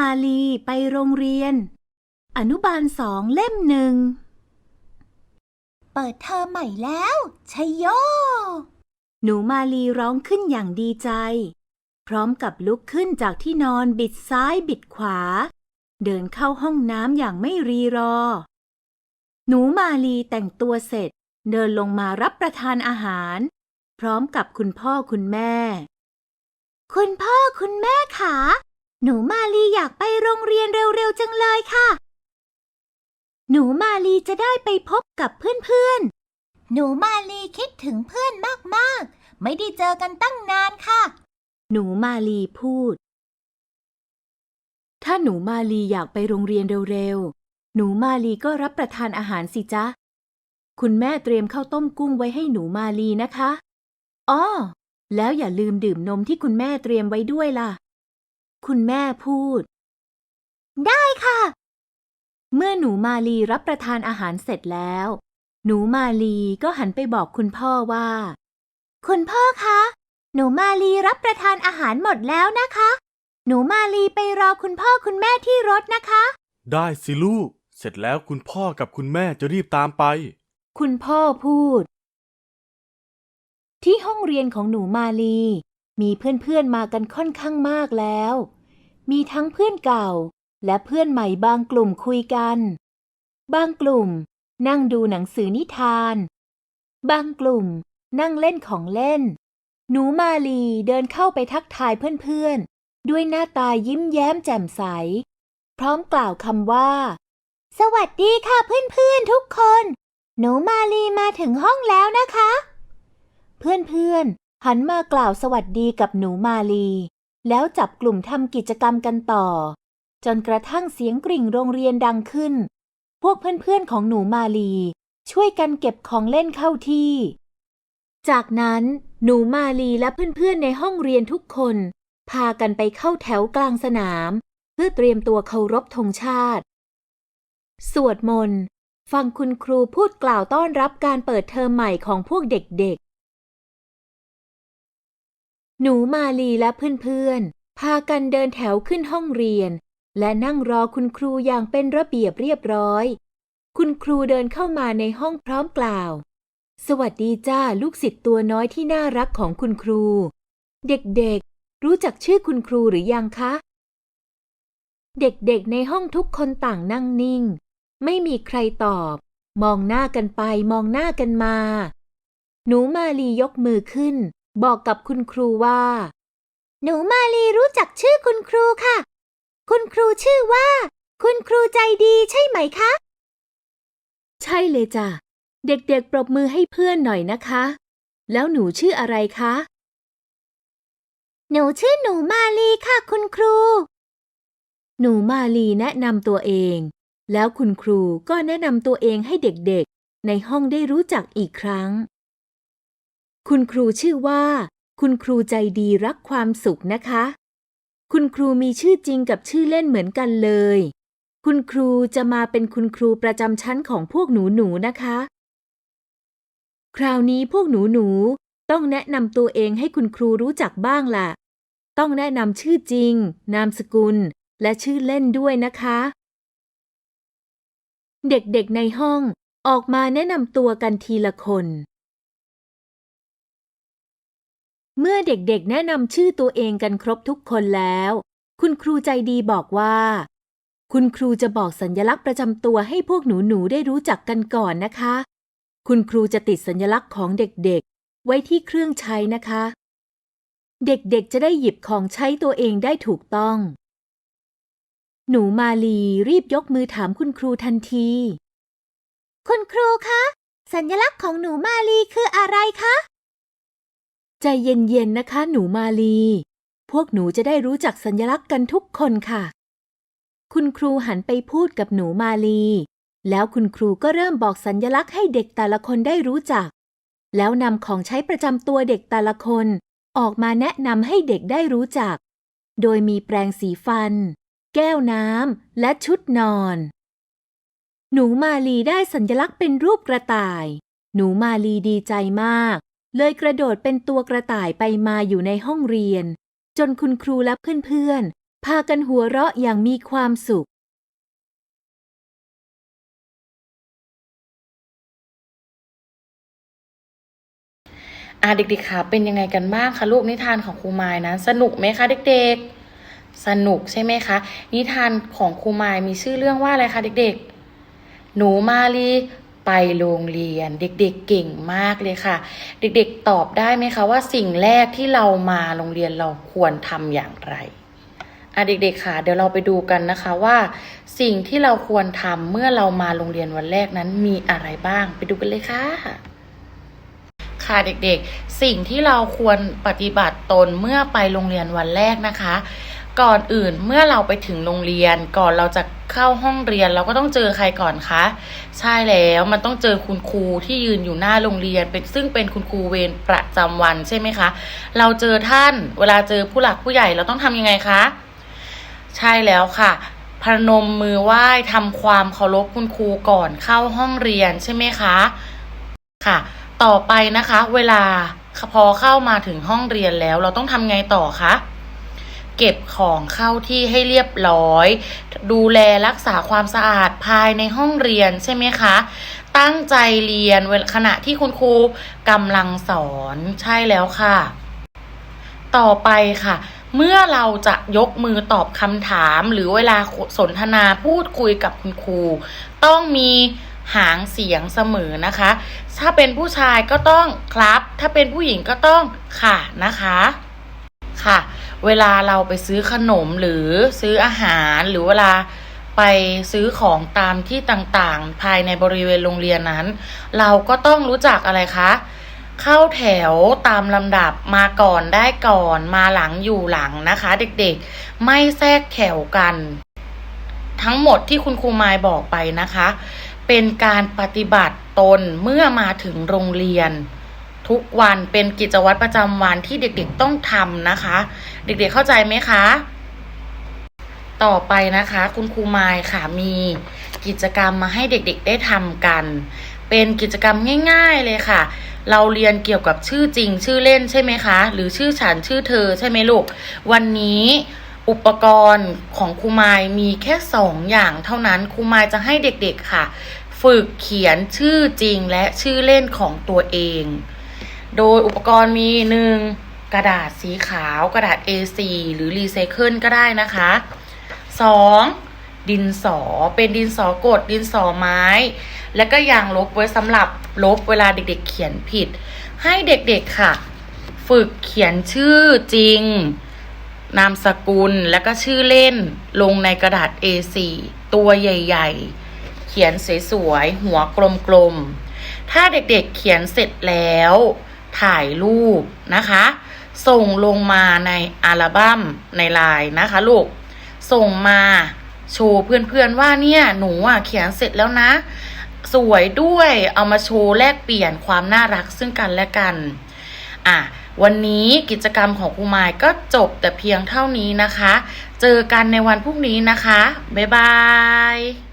หนูมาลีไปโรงเรียน อนุบาลสองเล่มหนึ่ง เปิดเทอมใหม่แล้วชัยโย หนูมาลีร้องขึ้นอย่างดีใจ พร้อมกับลุกขึ้นจากที่นอนบิดซ้ายบิดขวา เดินเข้าห้องน้ำอย่างไม่รีรอ หนูมาลีแต่งตัวเสร็จ เดินลงมารับประทานอาหาร พร้อมกับคุณพ่อคุณแม่ คุณพ่อคุณแม่ขา หนูมาลีอยากไปโรงเรียนเร็วๆจังเลยค่ะ หนูมาลีจะได้ไปพบกับเพื่อนๆ หนูมาลีคิดถึงเพื่อนมากๆ ไม่ได้เจอกันตั้งนานค่ะ หนูมาลีพูด ถ้าหนูมาลีอยากไปโรงเรียนเร็วๆ หนูมาลีก็รับประทานอาหารสิจ๊ะ คุณแม่เตรียมข้าวต้มกุ้งไว้ให้หนูมาลีนะคะ อ้อ แล้วอย่าลืมดื่มนมที่คุณแม่เตรียมไว้ด้วยล่ะ คุณแม่พูด ได้ค่ะ เมื่อหนูมาลีรับประทานอาหารเสร็จแล้ว หนูมาลีก็หันไปบอกคุณพ่อว่า คุณพ่อคะ หนูมาลีรับประทานอาหารหมดแล้วนะคะ หนูมาลีไปรอคุณพ่อคุณแม่ที่รถนะคะ ได้สิลูก เสร็จแล้วคุณพ่อกับคุณแม่จะรีบตามไป คุณพ่อพูด ที่ห้องเรียนของหนูมาลี มีเพื่อนๆมากันค่อนข้างมากแล้ว มีทั้งเพื่อนเก่า และเพื่อนใหม่บางกลุ่มคุยกัน บางกลุ่ม นั่งดูหนังสือนิทาน บางกลุ่ม นั่งเล่นของเล่น หนูมาลีเดินเข้าไปทักทายเพื่อนๆ ด้วยหน้าตายิ้มแย้มแจ่มใส พร้อมกล่าวคำว่า สวัสดีค่ะเพื่อนๆทุกคน หนูมาลีมาถึงห้องแล้วนะคะ เพื่อนๆหันมากล่าวสวัสดีกับหนูมาลี แล้วจับกลุ่มทำกิจกรรมกันต่อ จนกระทั่งเสียงกริ่งโรงเรียนดังขึ้น พวกเพื่อนๆของหนูมาลี ช่วยกันเก็บของเล่นเข้าที่ จากนั้นหนูมาลีและเพื่อนๆในห้องเรียนทุกคน พากันไปเข้าแถวกลางสนาม เพื่อเตรียมตัวเคารพธงชาติ สวดมนต์ ฟังคุณครูพูดกล่าวต้อนรับการเปิดเทอมใหม่ของพวกเด็กๆ หนูมาลีและเพื่อนๆ พากันเดินแถวขึ้นห้องเรียน และนั่งรอคุณครูอย่างเป็นระเบียบเรียบร้อย คุณครูเดินเข้ามาในห้องพร้อมกล่าว สวัสดีจ้าลูกศิษย์ตัวน้อยที่น่ารักของคุณครู เด็กๆ รู้จักชื่อคุณครูหรือยังคะ เด็กๆ ในห้องทุกคนต่างนั่งนิ่ง ไม่มีใครตอบ มองหน้ากันไปมองหน้ากันมา หนูมาลียกมือขึ้น บอกกับคุณครูว่า หนูมาลีรู้จักชื่อคุณครูค่ะ คุณครูชื่อว่า คุณครูใจดีใช่ไหมคะ ใช่เลยจ้ะ เด็กๆ ปรบมือให้เพื่อนหน่อยนะคะ แล้วหนูชื่ออะไรคะ หนูชื่อหนูมาลีค่ะ คุณครู หนูมาลีแนะนำตัวเอง แล้วคุณครูก็แนะนำตัวเองให้เด็กๆ ในห้องได้รู้จักอีกครั้ง คุณครูชื่อว่า คุณครูใจดีรักความสุขนะคะ คุณครูมีชื่อจริงกับชื่อเล่นเหมือนกันเลย คุณครูจะมาเป็นคุณครูประจำชั้นของพวกหนูๆนะคะ คราวนี้พวกหนูๆต้องแนะนำตัวเองให้คุณครูรู้จักบ้างล่ะ ต้องแนะนำชื่อจริง นามสกุล และชื่อเล่นด้วยนะคะ เด็กๆในห้องออกมาแนะนำตัวกันทีละคน เมื่อเด็กๆ แนะนำชื่อตัวเองกันครบทุกคนแล้ว คุณครูใจดีบอกว่า คุณครูจะบอกสัญลักษณ์ประจำตัวให้พวกหนูๆ ได้รู้จักกันก่อนนะคะ คุณครูจะติดสัญลักษณ์ของเด็กๆ ไว้ที่เครื่องใช้นะคะ เด็กๆ จะได้หยิบของใช้ตัวเองได้ถูกต้อง หนูมาลีรีบยกมือถามคุณครูทันที คุณครูคะ สัญลักษณ์ของหนูมาลีคืออะไรคะ ใจเย็นๆนะคะ หนูมาลี พวกหนูจะได้รู้จักสัญลักษณ์กันทุกคนค่ะ คุณครูหันไปพูดกับหนูมาลี แล้วคุณครูก็เริ่มบอกสัญลักษณ์ให้เด็กแต่ละคนได้รู้จัก แล้วนำของใช้ประจำตัวเด็กแต่ละคน ออกมาแนะนำให้เด็กได้รู้จัก โดยมีแปรงสีฟัน แก้วน้ำและชุดนอน หนูมาลีได้สัญลักษณ์เป็นรูปกระต่าย หนูมาลีดีใจมาก เลยกระโดดเป็นตัวกระต่ายไปมาอยู่ในห้องเรียน จนคุณครูและเพื่อนๆ พากันหัวเราะอย่างมีความสุข อ่าเด็กๆค่ะเป็นยังไงกันบ้างคะลูกนิทานของครูมายนะสนุกไหมคะเด็กๆ สนุกใช่ไหมคะ นิทานของครูมายมีชื่อเรื่องว่าอะไรคะเด็กๆ หนูมาลี ไปโรงเรียน เด็กๆเก่งมากเลยค่ะ เด็กๆตอบได้ไหมคะว่าสิ่งแรกที่เรามาโรงเรียนเราควรทำอย่างไรอะเด็กๆค่ะ เดี๋ยวเราไปดูกันนะคะว่า สิ่งที่เราควรทำเมื่อเรามาโรงเรียนวันแรกนั้นมีอะไรบ้าง ไปดูกันเลยค่ะค่ะเด็กๆ สิ่งที่เราควรปฏิบัติตนเมื่อไปโรงเรียนวันแรกนะคะ ก่อนอื่นเมื่อเราไปถึงโรงเรียนก่อนเราจะ เข้าห้องเรียนเราก็ต้องเจอใครก่อนคะ ใช่แล้วมันต้องเจอคุณครูที่ยืนอยู่หน้าโรงเรียน เป็นซึ่งเป็นคุณครูเวรประจำวันใช่ไหมคะ เราเจอท่านเวลาเจอผู้หลักผู้ใหญ่เราต้องทำยังไงคะ ใช่แล้วค่ะพนมมือไหว้ทำความเคารพคุณครูก่อนเข้าห้องเรียนใช่ไหมคะค่ะ ต่อไปนะคะ เวลาพอเข้ามาถึงห้องเรียนแล้ว เราต้องทำไงต่อคะ เก็บของเข้าที่ให้เรียบร้อย ดูแลรักษาความสะอาดภายในห้องเรียนใช่ไหมคะ ตั้งใจเรียนเวลาขณะที่คุณครูกำลังสอนใช่แล้วค่ะ ต่อไปค่ะเมื่อเราจะยกมือตอบคำถาม หรือเวลาสนทนาพูดคุยกับคุณครู ต้องมีหางเสียงเสมอนะคะ ถ้าเป็นผู้ชายก็ต้องครับ ถ้าเป็นผู้หญิงก็ต้องค่ะนะคะ ค่ะ เวลาเราไปซื้อขนมหรือซื้ออาหารหรือเวลาไปซื้อของตามที่ต่างๆ ภายในบริเวณโรงเรียนนั้น เราก็ต้องรู้จักอะไรคะ เข้าแถวตามลำดับมาก่อนได้ก่อนมาหลังอยู่หลังนะคะ เด็กๆ ไม่แทรกแถวกัน ทั้งหมดที่คุณครูมายบอกไปนะคะ เป็นการปฏิบัติตนเมื่อมาถึงโรงเรียน ทุกวันเป็นกิจวัตรประจำวันที่เด็กๆต้องทำนะคะ เด็กๆเข้าใจไหมคะ ต่อไปนะคะ คุณครูมายค่ะมีกิจกรรมมาให้เด็กๆได้ทำกัน เป็นกิจกรรมง่ายๆเลยค่ะ เราเรียนเกี่ยวกับชื่อจริง ชื่อเล่นใช่ไหมคะ หรือชื่อฉันชื่อเธอใช่ไหมลูก วันนี้อุปกรณ์ของครูมายมีแค่สองอย่างเท่านั้นครูมายจะให้เด็กๆค่ะ ฝึกเขียนชื่อจริงและชื่อเล่นของตัวเอง โดยอุปกรณ์มีหนึ่งกระดาษสีขาวกระดาษ A4 หรือรีไซเคิลก็ได้นะคะสองดินสอเป็นดินสอกดดินสอไม้ แล้วก็ยางลบไว้สำหรับลบเวลาเด็กๆเขียนผิด ให้เด็กๆค่ะ ฝึกเขียนชื่อจริง นามสกุลและก็ชื่อเล่นลงในกระดาษ A4 ตัวใหญ่ๆ เขียนสวยๆหัวกลมๆถ้าเด็กๆเขียนเสร็จแล้ว ถ่ายรูปนะคะ ส่งลงมาในอัลบั้มในไลน์นะคะลูก ส่งมาโชว์เพื่อนๆว่าเนี่ยหนูอะเขียนเสร็จแล้วนะ สวยด้วยเอามาโชว์แลกเปลี่ยนความน่ารักซึ่งกันและกันอะวันนี้กิจกรรมของครูมายก็จบแต่เพียงเท่านี้นะคะ เจอกันในวันพรุ่งนี้นะคะ บ๊ายบาย